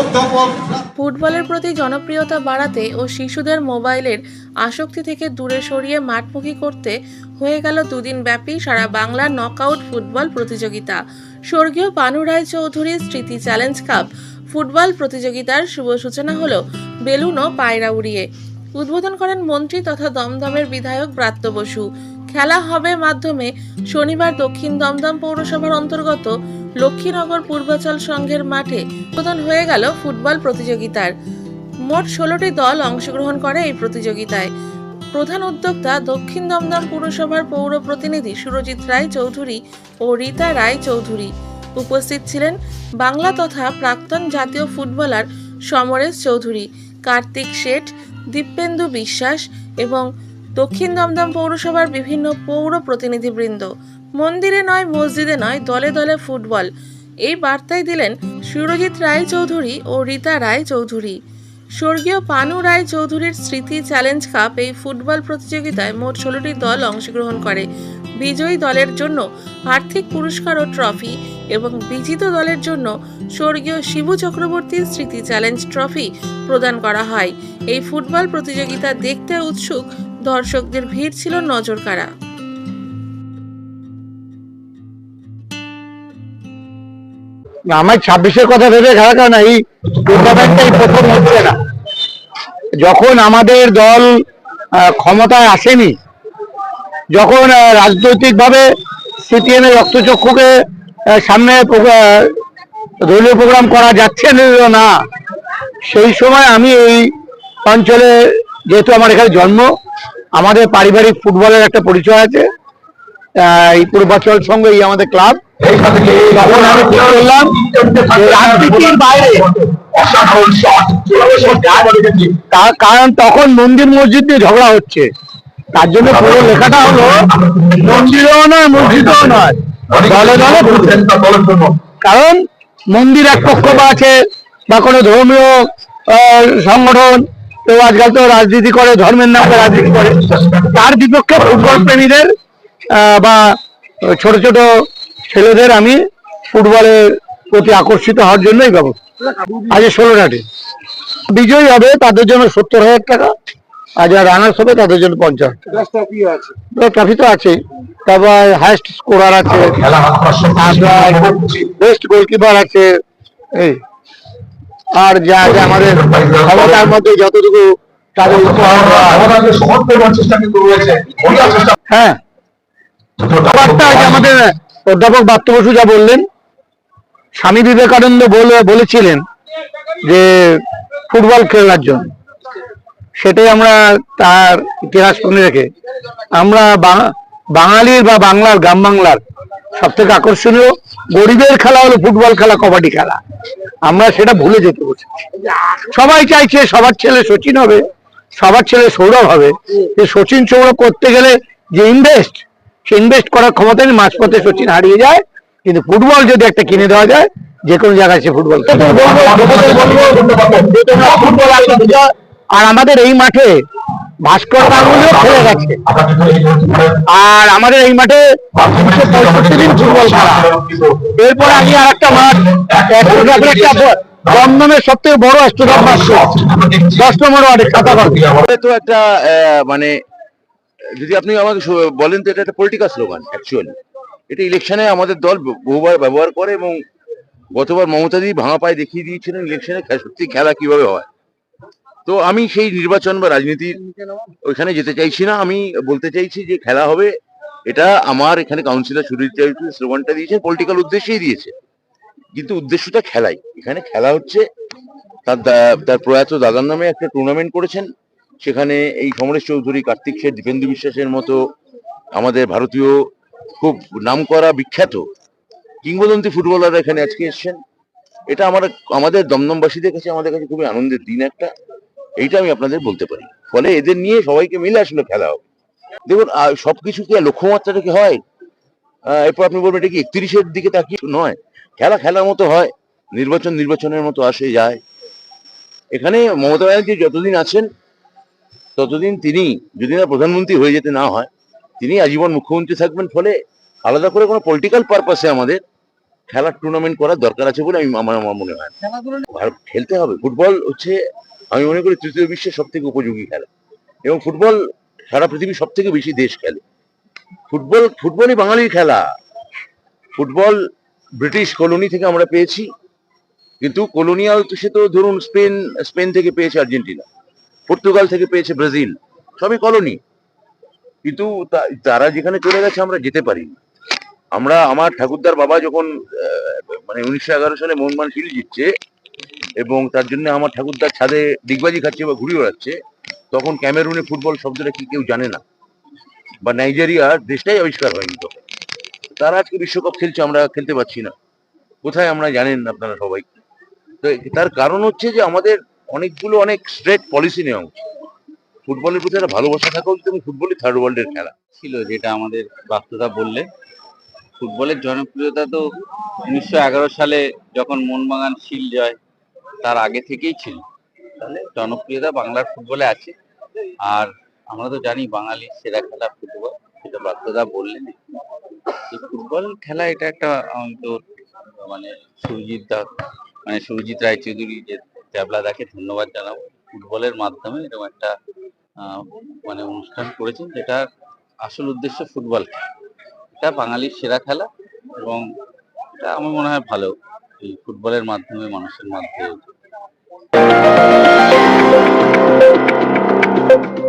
অধ্যাপক। ফুটবলের প্রতি জনপ্রিয়তা বাড়াতে ও শিশুদের মোবাইলের আসক্তি থেকে দূরে সরিয়ে মাঠমুখী করতে হয়ে গেল দুদিন ব্যাপী সারা বাংলার নকআউট ফুটবল প্রতিযোগিতা। স্বর্গীয় পানু রায় চৌধুরীর স্মৃতি চ্যালেঞ্জ কাপ ফুটবল প্রতিযোগিতার শুভ সূচনা হল বেলুন ও পায়রা উড়িয়ে। উদ্বোধন করেন মন্ত্রী তথা দমদমের বিধায়ক ব্রাত্য বসু। খেলা হবে মাধ্যমে শনিবার দক্ষিণ দমদম পৌরসভার অন্তর্গত লক্ষ্মীনগর পূর্বাচল সংঘের মাঠে উদ্বোধন হয়ে গেল ফুটবল প্রতিযোগিতার। মোট ষোলোটি দল অংশগ্রহণ করে এই প্রতিযোগিতায়। প্রধান উদ্যোক্তা দক্ষিণ দমদম পুরসভার পৌর প্রতিনিধি সুরজিৎ রায় চৌধুরী ও রীতা রায় চৌধুরী উপস্থিত ছিলেন বাংলা তথা প্রাক্তন জাতীয় ফুটবলার সমরেশ চৌধুরী, কার্তিক শেঠ, দীপেন্দু বিশ্বাস এবং দক্ষিণ দমদম পৌরসভার বিভিন্ন পৌর প্রতিনিধিবৃন্দ। মন্দিরে নয়, মসজিদে নয়, দলে দলে ফুটবল। এই বার্তাই দিলেন সুরজিৎ রায় চৌধুরী ও রীতা রায় চৌধুরী স্বর্গীয় পানু রায় চৌধুরীর স্মৃতি চ্যালেঞ্জ কাপ এই ফুটবল প্রতিযোগিতায় মোট ষোলোটি দল অংশগ্রহণ করে। বিজয়ী দলের জন্য আর্থিক পুরস্কার ও ট্রফি এবং বিজিত দলের জন্য স্বর্গীয় শিবু চক্রবর্তীর স্মৃতি চ্যালেঞ্জ ট্রফি প্রদান করা হয়। এই ফুটবল প্রতিযোগিতা দেখতে উৎসুক দর্শকদের ভিড় ছিল নজর কাড়া আমার ছাব্বিশের কথা ভেবে খেলা কারণ এই টুর্নামেন্টটাই প্রথম হচ্ছে না। যখন আমাদের দল ক্ষমতায় আসেনি, যখন রাজনৈতিকভাবে সিপিএম এর রক্তচক্ষুকে সামনে দলীয় প্রোগ্রাম করা যাচ্ছে না, সেই সময় আমি এই অঞ্চলে যেহেতু আমার এখানে জন্ম, আমাদের পারিবারিক ফুটবলের একটা পরিচয় আছে। এই পূর্বাচল সঙ্গে এই আমাদের ক্লাব। কারণ তখন মন্দির মসজিদ নিয়ে ঝগড়া হচ্ছে। তার জন্য পুরো লেখাটা হলো, মন্দিরও নয়, মসজিদও নয়। দলে দলে কারণ মন্দির এক পক্ষ বা আছে, বা কোনো ধর্মীয় সংগঠন কেউ আজকাল তো রাজনীতি করে ধর্মের নামে রাজনীতি করে। তার বিপক্ষে ফুটবল প্রেমীদের বা ছোট ছোট ছেলেদের আমি ফুটবলের প্রতি আকর্ষিত হওয়ার জন্যই ব্যবস্থা আজ ষোলোটাটি বিজয়ী হবে তাদের জন্য সত্তর হাজার টাকা। আর যারা রানার্স হবে তাদের জন্য পঞ্চাশ। ট্রফি তো আছে তারপর হাইস্ট স্কোরার আছে। বেস্ট গোলকিপার আছে। এই আর যা যা আমাদের ক্ষমতার মধ্যে যতটুকু তাদের হয়। আমাদের অধ্যাপক বাত্য বসু যা বললেন স্বামী বিবেকানন্দ বলে বলেছিলেন যে ফুটবল খেলার জন্য। সেটাই আমরা তার ইতিহাস মনে রেখে। আমরা বাঙালির বা বাংলার গ্রাম বাংলার সব থেকে আকর্ষণীয় গরিবের খেলা হলো ফুটবল খেলা কবাডি খেলা। আমরা সেটা ভুলে যেতে বসেছি সবাই চাইছে সবার ছেলে সচিন হবে সবার ছেলে সৌরভ হবে। যে সচিন সৌরভ করতে গেলে যে ইনভেস্ট সে ইনভেস্ট করার ক্ষমতা নেই মাঝপথে সচিন হারিয়ে যায়। কিন্তু ফুটবল যদি একটা কিনে দেওয়া যায় যে কোনো জায়গায় সে ফুটবল। আর আমাদের এই মাঠে ভাস্কর গাঙ্গুলিও খেলে গেছে। আর আমাদের এই মাঠে তিনশো পঁয়ষট্টি দিন ফুটবল খেলা। এরপরে আমি আর একটা মাঠ একটা সব থেকে বড় তো। একটা মানে যদি আপনি আমাকে বলেন তো এটা একটা পলিটিক্যাল স্লোগান অ্যাকচুয়ালি এটা ইলেকশনে আমাদের দল বহুবার ব্যবহার করে এবং গতবার মমতা দি ভাঙা পায়ে দেখিয়ে দিয়েছিলেন ইলেকশনে সত্যি খেলা কীভাবে হয়। তো আমি সেই নির্বাচন বা রাজনীতির ওইখানে যেতে চাইছি না। আমি বলতে চাইছি যে খেলা হবে। এটা আমার এখানে কাউন্সিলর সুরজিৎ চৌধুরী স্লোগানটা দিয়েছে পলিটিক্যাল উদ্দেশ্যেই দিয়েছে। কিন্তু উদ্দেশ্যটা খেলাই। এখানে খেলা হচ্ছে। তার তার প্রয়াত দাদার নামে একটা টুর্নামেন্ট করেছেন। সেখানে এই সমরেশ চৌধুরী, কার্তিক শেঠ দীপেন্দু বিশ্বাসের মতো আমাদের ভারতীয় খুব নামকরা বিখ্যাত কিংবদন্তি ফুটবলাররা এখানে আজকে এসেছেন। এটা আমার, আমাদের দমদমবাসীদের কাছে, আমাদের কাছে খুবই আনন্দের দিন একটা। এইটা আমি আপনাদের বলতে পারি। ফলে এদের নিয়ে সবাইকে মিলে আসলে খেলা হবে। দেখুন সবকিছু কি লক্ষ্যমাত্রাটা কি হয়? এরপর আপনি বলবেন এটা কি একত্রিশের দিকে তাকিয়ে নয়। খেলা খেলার মতো হয়। নির্বাচন নির্বাচনের মতো আসে যায়। এখানে মমতা ব্যানার্জি যতদিন আছেন ততদিন তিনি যদি না প্রধানমন্ত্রী হয়ে যেতে না হয় তিনি আজীবন মুখ্যমন্ত্রী থাকবেন। ফলে আলাদা করে কোনো পলিটিক্যাল পারপাসে আমাদের খেলার টুর্নামেন্ট করার দরকার আছে বলে আমি আমার আমার মনে হয় খেলতে হবে। ফুটবল হচ্ছে আমি মনে করি তৃতীয় বিশ্বের সব থেকে উপযোগী খেলা। এবং ফুটবল সারা পৃথিবীর সব থেকে বেশি দেশ খেলে। ফুটবল, ফুটবলই বাঙালির খেলা। ফুটবল ব্রিটিশ কলোনি থেকে আমরা পেয়েছি। কিন্তু কলোনিয়াল তো সে তো ধরুন স্পেন স্পেন থেকে পেয়েছে আর্জেন্টিনা। পর্তুগাল থেকে পেয়েছে ব্রাজিল। সবই কলোনি। কিন্তু তারা যেখানে চলে গেছে আমরা যেতে পারি আমরা, আমার ঠাকুরদার বাবা যখন মানে উনিশশো এগারো সালে মোহনবাগান শিল জিতছে এবং তার জন্য আমার ঠাকুরদার ছাদে ডিগবাজি খাচ্ছে বা ঘুরে বেড়াচ্ছে তখন ক্যামেরুনে ফুটবল শব্দটা কি কেউ জানে না। বা নাইজেরিয়া দেশটাই আবিষ্কার হয়নি তখন। তারা আজকে বিশ্বকাপ খেলছে, আমরা খেলতে পারছি না। কোথায় আমরা জানেন আপনারা সবাই? তো তার কারণ হচ্ছে যে আমাদের অনেকগুলো, অনেক স্ট্রেট পলিসি নেওয়া উচিত। ফুটবলের প্রতি একটা ভালোবাসা থাকা উচিত এবং ফুটবলই থার্ড ওয়ার্ল্ডের খেলা। ছিল যেটা আমাদের বাস্তবতা বললে। ফুটবলের জনপ্রিয়তা তো উনিশশো এগারো সালে যখন মোহনবাগান শিল জয় তার আগে থেকেই ছিল। তাহলে? জনপ্রিয়তা বাংলার ফুটবলে আছে। আর আমরা তো জানি বাঙালির সেরা খেলা ফুটবল। সেটা বাস্তবতা বললেন। এই ফুটবল খেলা এটা একটা তো মানে সুরজিৎ দা মানে সুরজিৎ রায়চৌধুরী যে ট্যাবলাদাকে ধন্যবাদ জানাব। ফুটবলের মাধ্যমে এরকম একটা মানে অনুষ্ঠান করেছেন যেটা আসল উদ্দেশ্য ফুটবল এটা বাঙালির সেরা খেলা এবং এটা আমার মনে হয় ভালো। এই ফুটবলের মাধ্যমে মানুষের মধ্যে